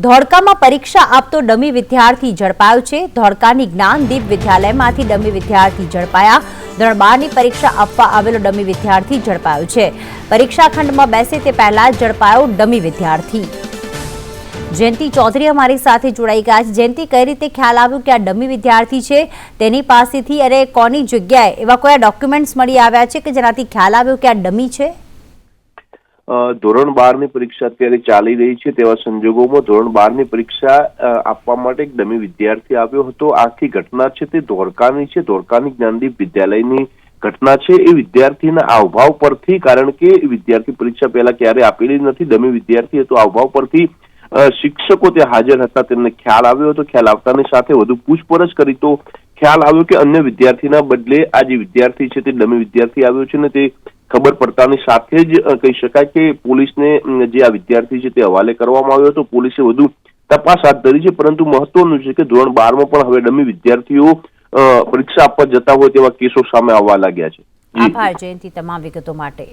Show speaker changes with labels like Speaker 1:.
Speaker 1: ધોળકામાં પરીક્ષા આપતો ડમી વિદ્યાર્થી ઝડપાયો છે. ધોળકાની જ્ઞાનદીપ વિદ્યાલયમાંથી ડમી વિદ્યાર્થી ઝડપાયા. ધોરણ બારની પરીક્ષા આપવા આવેલો ડમી વિદ્યાર્થી ઝડપાયો છે. પરીક્ષા ખંડમાં બેસે તે પહેલા જ ઝડપાયો ડમી વિદ્યાર્થી. જયંતિ ચૌધરી અમારી સાથે જોડાઈ ગયા છે. જયંતિ, કઈ રીતે ખ્યાલ આવ્યો કે આ ડમી વિદ્યાર્થી છે? તેની પાસેથી અરે કોની જગ્યાએ એવા કયા ડોક્યુમેન્ટ્સ મળી આવ્યા છે કે જેનાથી ખ્યાલ આવ્યો કે આ ડમી છે?
Speaker 2: ધોરણ બારની પરીક્ષા અત્યારે ચાલી રહી છે તેવા સંજોગોમાં ધોરણ બારની પરીક્ષા આપવા માટે એક ડમી વિદ્યાર્થી આવ્યો હતો. આખી ઘટના છે તે ધોળકાની છે. ધોળકાની જ્ઞાનદીપ વિદ્યાલયની ઘટના છે. એ વિદ્યાર્થીના આવભાવ પરથી, કારણ કે વિદ્યાર્થી પરીક્ષા પહેલા ક્યારે આપેલી નથી, ડમી વિદ્યાર્થી હતો આવભાવ પરથી શિક્ષકો ત્યાં હાજર હતા, તેમને ખ્યાલ આવ્યો હતો. ખ્યાલ આવતાની સાથે વધુ પૂછપરછ કરી તો ખ્યાલ આવ્યો કે અન્ય વિદ્યાર્થીના બદલે આ જે વિદ્યાર્થી છે તે ડમી વિદ્યાર્થી આવ્યો છે ને તે ખબર પડતાની સાથે જ કહી શકાય કે પોલીસને જે આ વિદ્યાર્થી છે તે હવાલે કરવામાં આવ્યો હતો. પોલીસે વધુ તપાસ હાથ ધરી છે, પરંતુ મહત્વનું છે કે ધોરણ બારમાં પણ હવે ડમી વિદ્યાર્થીઓ પરીક્ષા આપવા જતા હોય તેવા કેસો સામે આવવા લાગ્યા છે.
Speaker 1: આભાર, જયંતિ, તમામ વિગતો માટે.